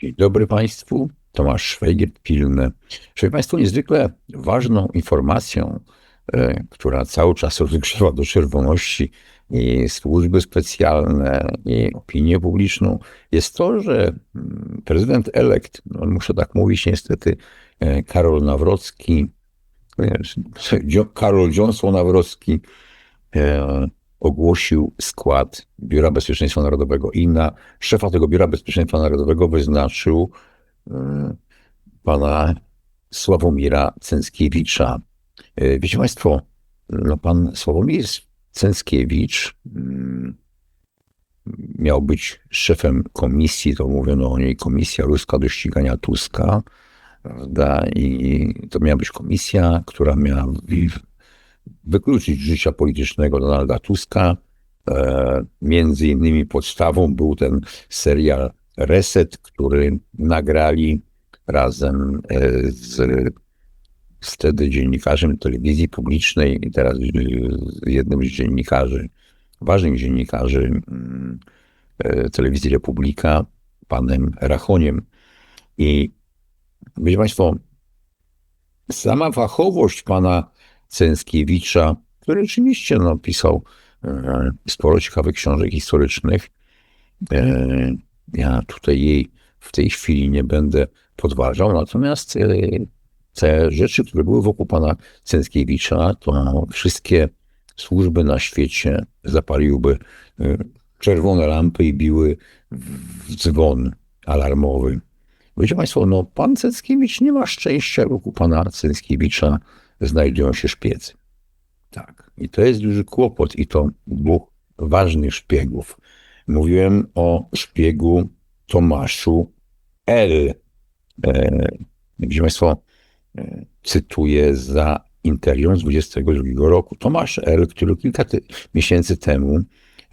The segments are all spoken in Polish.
Dzień dobry Państwu. Tomasz Szwajgier, Pilny. Szanowni Państwo, niezwykle ważną informacją, e, która cały czas rozgrzewa do czerwoności i służby specjalne, i opinię publiczną, jest to, że mm, prezydent elekt, no muszę tak mówić niestety, e, Karol Nawrocki, e, Karol Johnson Nawrocki, ogłosił skład Biura Bezpieczeństwa Narodowego i na szefa tego Biura Bezpieczeństwa Narodowego wyznaczył e, pana Sławomira Cęckiewicza. E, wiecie Państwo, no pan Sławomir Cęckiewicz mm, miał być szefem komisji, to mówiono o niej Komisja Ruska do ścigania Tuska, prawda? I to miała być komisja, która miała wykluczyć życia politycznego Donalda Tuska. E, między innymi podstawą był ten serial Reset, który nagrali razem e, z, wtedy dziennikarzem telewizji publicznej i teraz jednym z dziennikarzy, ważnych dziennikarzy mm, e, telewizji Republika, panem Rachoniem. I wiecie Państwo, sama fachowość pana Cęckiewicza, który rzeczywiście no, pisał e, sporo ciekawych książek historycznych. E, ja tutaj jej w tej chwili nie będę podważał, natomiast e, te rzeczy, które były wokół pana Cęckiewicza, to wszystkie służby na świecie zapaliłyby czerwone lampy i biły w dzwon alarmowy. Wiecie Państwo, no pan Cęckiewicz nie ma szczęścia wokół pana Cęckiewicza znajdują się szpiecy. Tak. I to jest duży kłopot i to dwóch ważnych szpiegów. Mówiłem o szpiegu Tomaszu L. E, Widzicie Państwo, e, cytuję za interią z 22 roku. Tomasz L., który kilka ty- miesięcy temu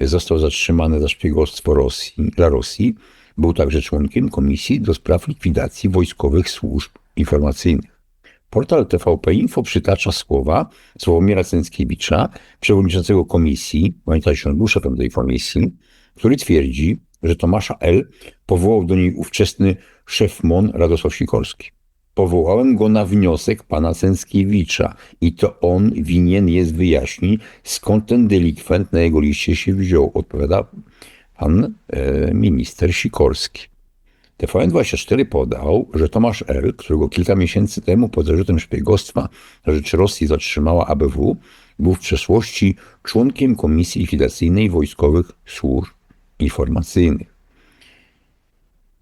został zatrzymany za szpiegostwo Rosji, dla Rosji, był także członkiem Komisji do spraw likwidacji wojskowych służb informacyjnych. Portal TVP Info przytacza słowa Sławomira Cęckiewicza, przewodniczącego komisji, pamiętajcie, on był szefem tej komisji, który twierdzi, że Tomasza L. powołał do niej ówczesny szef MON Radosław Sikorski. Powołałem go na wniosek pana Cęckiewicza i to on winien jest wyjaśnić, skąd ten delikwent na jego liście się wziął, odpowiada pan e, minister Sikorski. TVN24 podał, że Tomasz L., którego kilka miesięcy temu pod zarzutem szpiegostwa na rzecz Rosji zatrzymała ABW, był w przeszłości członkiem Komisji Likwidacyjnej Wojskowych Służb Informacyjnych.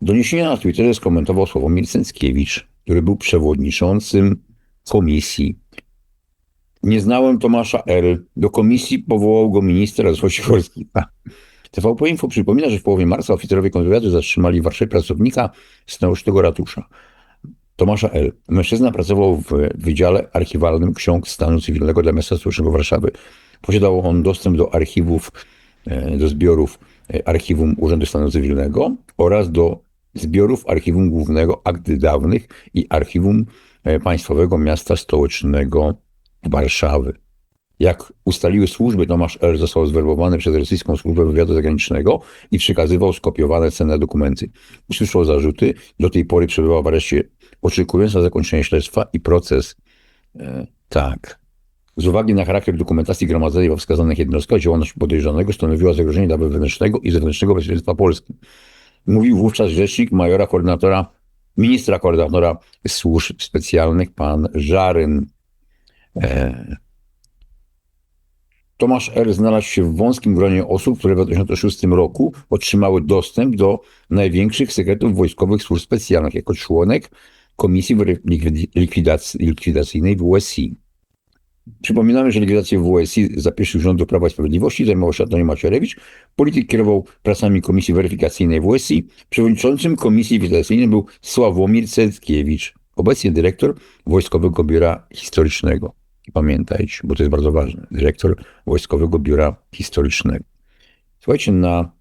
Doniesienia na Twitterze skomentował Sławomir Cęckiewicz, który był przewodniczącym komisji. Nie znałem Tomasza L. Do komisji powołał go minister Radosław Sikorski. TVP Info przypomina, że w połowie marca oficerowie kontrwywiadu zatrzymali w Warszawie pracownika stołecznego ratusza. Tomasza L. Mężczyzna pracował w Wydziale Archiwalnym Ksiąg Stanu Cywilnego dla Miasta Stołecznego Warszawy. Posiadał on dostęp do archiwów, e, do zbiorów e, Archiwum Urzędu Stanu Cywilnego oraz do zbiorów Archiwum Głównego Akt Dawnych i Archiwum e, Państwowego Miasta Stołecznego Warszawy. Jak ustaliły służby, Tomasz L. został zwerbowany przez rosyjską służbę wywiadu zagranicznego i przekazywał skopiowane cenne dokumenty. Usłyszał zarzuty, do tej pory przebywał w areszcie, oczekując na zakończenie śledztwa i proces. E, tak. Z uwagi na charakter dokumentacji gromadzonej we wskazanych jednostkach, działalność podejrzanego stanowiła zagrożenie dla wewnętrznego i zewnętrznego bezpieczeństwa Polski. Mówił wówczas rzecznik majora koordynatora, ministra koordynatora służb specjalnych, pan Żaryn. E, Tomasz R. znalazł się w wąskim gronie osób, które w 2006 roku otrzymały dostęp do największych sekretów wojskowych służb specjalnych jako członek Komisji Likwidacji, Likwidacyjnej WSI. Przypominamy, że likwidację WSI za pierwszych rządów Prawa i Sprawiedliwości zajmował się Antoni Macierewicz. Polityk kierował pracami Komisji Weryfikacyjnej WSI. Przewodniczącym Komisji Likwidacyjnej był Sławomir Cetkiewicz, obecnie dyrektor Wojskowego Biura Historycznego. Pamiętajcie, bo to jest bardzo ważne. Dyrektor Wojskowego Biura Historycznego. Słuchajcie, na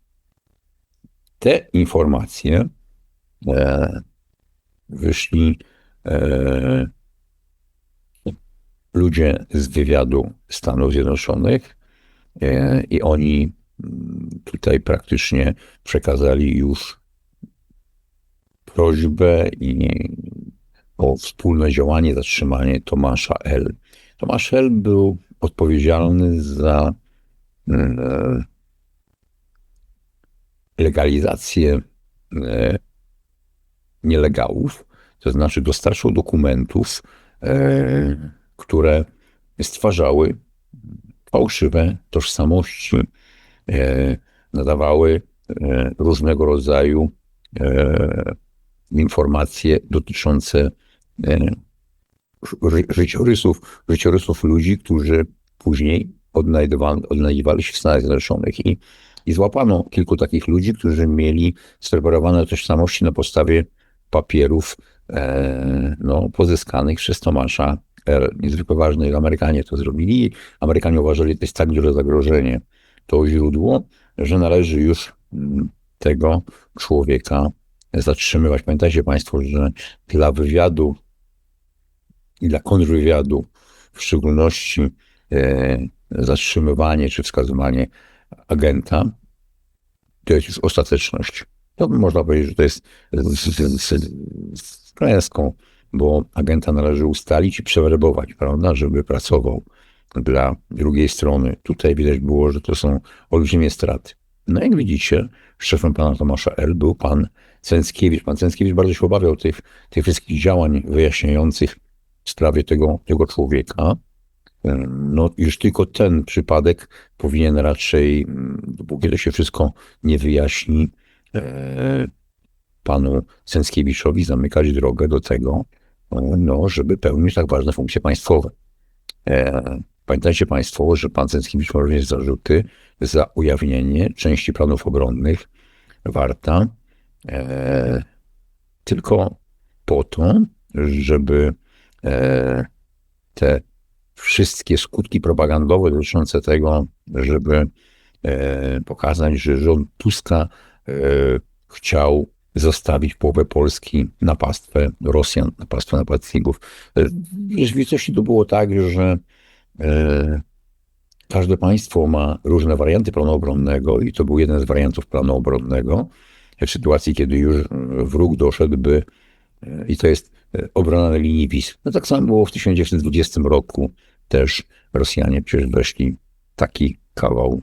te informacje e, wyszli e, ludzie z wywiadu Stanów Zjednoczonych e, i oni mm, tutaj praktycznie przekazali już prośbę i o wspólne działanie, zatrzymanie Tomasza L. Tomasz L. był odpowiedzialny za e, legalizację e, nielegalów, to znaczy dostarczał dokumentów, e, które stwarzały fałszywe tożsamości, nadawały różnego rodzaju informacje dotyczące życiorysów, życiorysów ludzi, którzy później odnajdywali, odnajdywali się w Stanach Zjednoczonych. I, I złapano kilku takich ludzi, którzy mieli spreparowane tożsamości na podstawie papierów e, no, pozyskanych przez Tomasza R. Niezwykle ważne, że Amerykanie to zrobili. Amerykanie uważali, że to jest tak duże zagrożenie, to źródło, że należy już mm, tego człowieka zatrzymywać. Pamiętajcie Państwo, że dla wywiadu i dla kontrwywiadu w szczególności e, zatrzymywanie czy wskazywanie agenta to jest już ostateczność. To można powiedzieć, że to jest z, klęską, bo agenta należy ustalić i przewerbować, prawda, żeby pracował dla drugiej strony. Tutaj widać było, że to są olbrzymie straty. No jak widzicie, szefem pana Tomasza L. był pan Cęckiewicz. Pan Cęckiewicz bardzo się obawiał tych, tych wszystkich działań wyjaśniających w sprawie tego, tego człowieka. No, już tylko ten przypadek powinien raczej, dopóki to się wszystko nie wyjaśni, e, panu Cęckiewiczowi zamykać drogę do tego, no, żeby pełnić tak ważne funkcje państwowe. E, pamiętajcie Państwo, że pan Cęckiewicz ma również zarzuty za ujawnienie części planów obronnych Warta e, tylko po to, żeby te wszystkie skutki propagandowe dotyczące tego, żeby e, pokazać, że rząd Tuska e, chciał zostawić połowę Polski na pastwę Rosjan, na pastwę napastników. E, w rzeczywistości to było tak, że e, każde państwo ma różne warianty planu obronnego i to był jeden z wariantów planu obronnego w sytuacji, kiedy już wróg doszedłby i to jest obrona na linii Wisły. No tak samo było w 1920 roku. Też Rosjanie przecież weszli taki kawał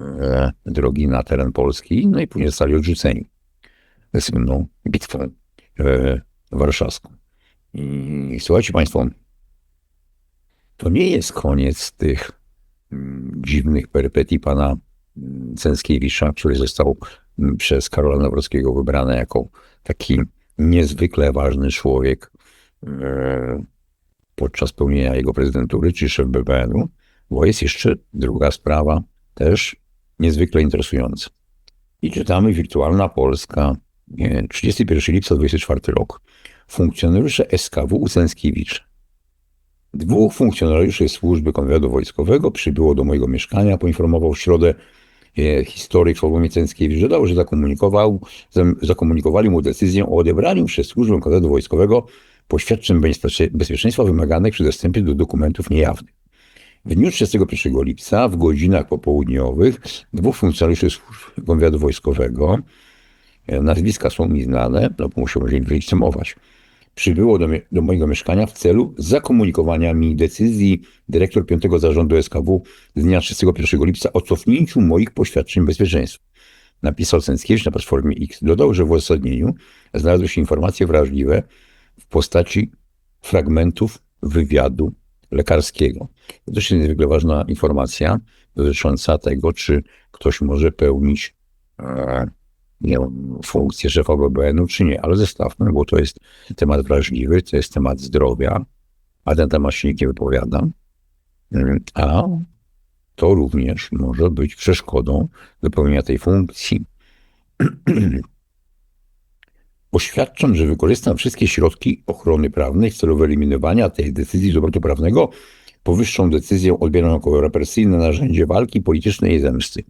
e, drogi na teren Polski, no i później zostali odrzuceni słynną bitwą e, warszawską. I słuchajcie Państwo, to nie jest koniec tych mm, dziwnych perypetii pana mm, Cęckiewicza, który został mm, przez Karola Nawrockiego wybrany jako taki niezwykle ważny człowiek e, podczas pełnienia jego prezydentury, czy szef BBN-u, bo jest jeszcze druga sprawa, też niezwykle interesująca. I czytamy Wirtualna Polska, 31 lipca 24 rok. Funkcjonariusze SKW u Dwóch funkcjonariuszy służby konwiadu wojskowego przybyło do mojego mieszkania, poinformował w środę historyk Sławomir Cęckiewicz, że że zakomunikował, zakomunikowali mu decyzję o odebraniu przez służbę konwiadu wojskowego poświadczeń bezpieczeństwa wymaganych przy dostępie do dokumentów niejawnych. W dniu 31 lipca w godzinach popołudniowych dwóch funkcjonariuszy służb wywiadu wojskowego, e, nazwiska są mi znane, no bo musiałem się wylegitymować, przybyło do, do, mojego mieszkania w celu zakomunikowania mi decyzji dyrektor 5 Zarządu SKW z dnia 31 lipca o cofnięciu moich poświadczeń bezpieczeństwa. Napisał Sęckiewicz na platformie X. Dodał, że w uzasadnieniu znalazły się informacje wrażliwe w postaci fragmentów wywiadu lekarskiego. To też jest niezwykle ważna informacja dotycząca tego, czy ktoś może pełnić wiem, funkcję szefa BBN-u, czy nie. Ale zestawmy, bo to jest temat wrażliwy, to jest temat zdrowia, a ten temat się nie wypowiada. A to również może być przeszkodą do pełnienia tej funkcji. Oświadczam, że wykorzystam wszystkie środki ochrony prawnej w celu wyeliminowania tej decyzji z obrotu prawnego. Powyższą decyzję odbieram jako represyjne narzędzie walki politycznej i zemsty,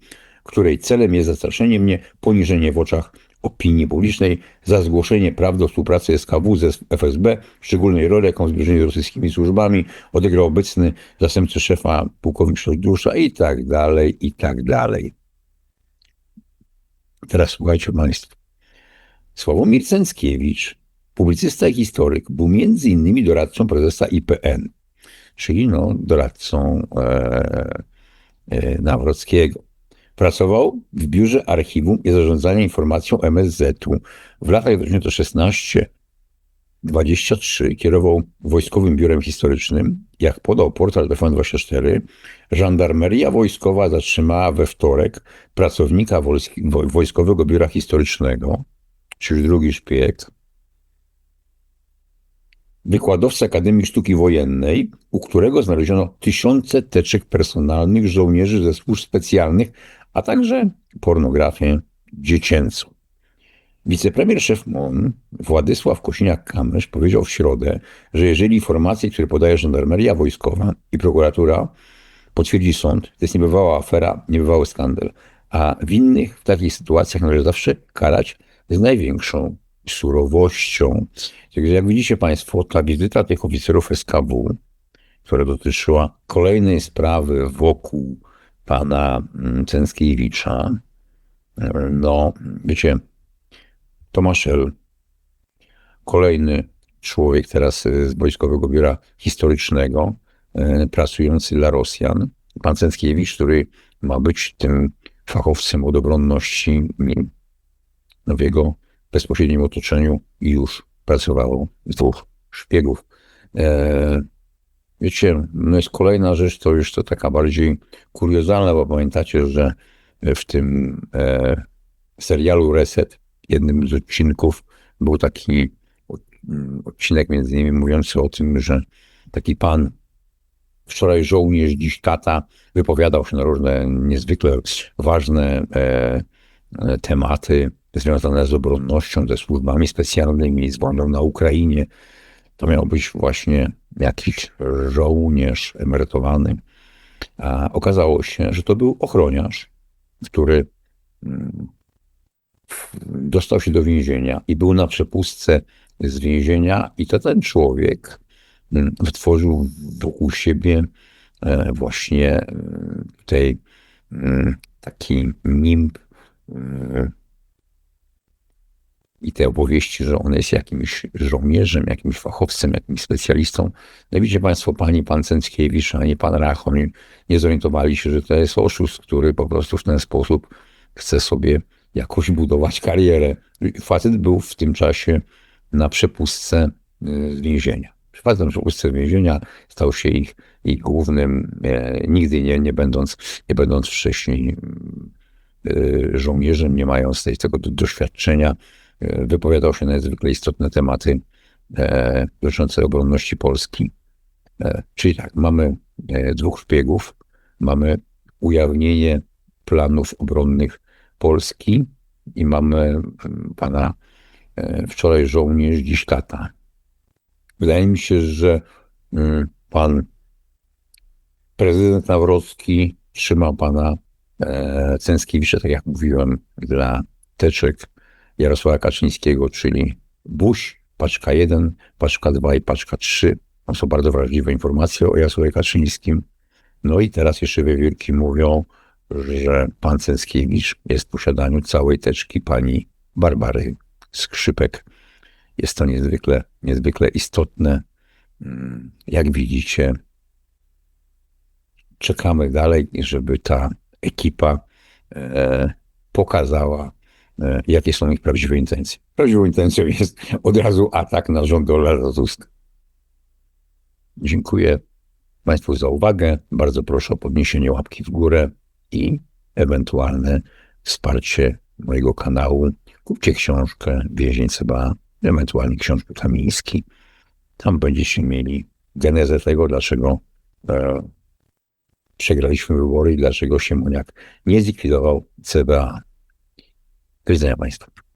której celem jest zastraszenie mnie, poniżenie w oczach opinii publicznej za zgłoszenie praw do współpracy SKW ze FSB, szczególnej roli, jaką w z rosyjskimi służbami odegrał obecny zastępca szefa pułkownik Szojdusza i tak dalej, i tak dalej. Teraz słuchajcie Państwo. Sławomir Cęckiewicz, publicysta i historyk, był między innymi doradcą prezesa IPN, czyli no, doradcą e, e, Nawrockiego. Pracował w biurze archiwum i zarządzania informacją MSZ-u. W latach 2016-23 kierował Wojskowym Biurem Historycznym. Jak podał portal TVN24, żandarmeria wojskowa zatrzymała we wtorek pracownika wojsk- wo- Wojskowego Biura Historycznego, czyli drugi szpieg, wykładowca Akademii Sztuki Wojennej, u którego znaleziono tysiące teczek personalnych żołnierzy ze służb specjalnych, a także pornografię dziecięcą. Wicepremier szef MON Władysław Kosiniak-Kamysz powiedział w środę, że jeżeli informacje, które podaje żandarmeria wojskowa i prokuratura potwierdzi sąd, to jest niebywała afera, niebywały skandal, a winnych w takich sytuacjach należy zawsze karać z największą surowością. Także jak widzicie Państwo, ta wizyta tych oficerów SKW, która dotyczyła kolejnej sprawy wokół pana mm, Cęckiewicza, no wiecie, Tomaszel, kolejny człowiek teraz e, z Wojskowego Biura Historycznego, e, pracujący dla Rosjan, pan Cęckiewicz, który ma być tym fachowcem od obronności no w jego bezpośrednim otoczeniu już pracowało dwóch szpiegów. E, wiecie, no jest kolejna rzecz, to już to taka bardziej kuriozalna, bo pamiętacie, że w tym e, serialu Reset, jednym z odcinków, był taki odcinek między innymi mówiący o tym, że taki pan, wczoraj żołnierz, dziś kata, wypowiadał się na różne niezwykle ważne e, e, tematy związane z obronnością, ze służbami specjalnymi, z wojną na Ukrainie. To miał być właśnie jakiś żołnierz emerytowany. A okazało się, że to był ochroniarz, który mm, dostał się do więzienia i był na przepustce z więzienia, i to ten człowiek mm, wytworzył wokół siebie e, właśnie e, tej mm, taki nimb i te opowieści, że on jest jakimś żołnierzem, jakimś fachowcem, jakimś specjalistą. No widzicie Państwo, pani pan Cęckiewicz, ani pan Rachon nie, zorientowali się, że to jest oszust, który po prostu w ten sposób chce sobie jakoś budować karierę. Facet był w tym czasie na przepustce y, z więzienia. Na przepustce z więzienia stał się ich, ich głównym, e, nigdy nie, nie, będąc, nie będąc wcześniej y, żołnierzem, nie mając tej, tego doświadczenia, e, wypowiadał się na niezwykle istotne tematy e, dotyczące obronności Polski. E, czyli tak, mamy e, dwóch szpiegów, mamy ujawnienie planów obronnych Polski i mamy pana wczoraj żołnierz, dziś kata. Wydaje mi się, że pan prezydent Nawrocki trzymał pana Cęckiewicza, tak jak mówiłem, dla teczek Jarosława Kaczyńskiego, czyli Buś, paczka 1, paczka 2 i paczka 3. To są bardzo wrażliwe informacje o Jarosławie Kaczyńskim. No i teraz jeszcze wiewiórki mówią, że pan Cęckiewicz jest w posiadaniu całej teczki pani Barbary Skrzypek. Jest to niezwykle, niezwykle istotne. Mm, Jak widzicie, czekamy dalej, żeby ta ekipa e, pokazała, jakie są ich prawdziwe intencje. Prawdziwą intencją jest od razu atak na rząd Donalda Tuska. Dziękuję Państwu za uwagę. Bardzo proszę o podniesienie łapki w górę i ewentualne wsparcie mojego kanału. Kupcie książkę Więzień CBA, ewentualnie książkę Kamiński. Tam będziecie mieli genezę tego, dlaczego e, przegraliśmy wybory i dlaczego Siemoniak nie zlikwidował CBA. Do widzenia Państwu.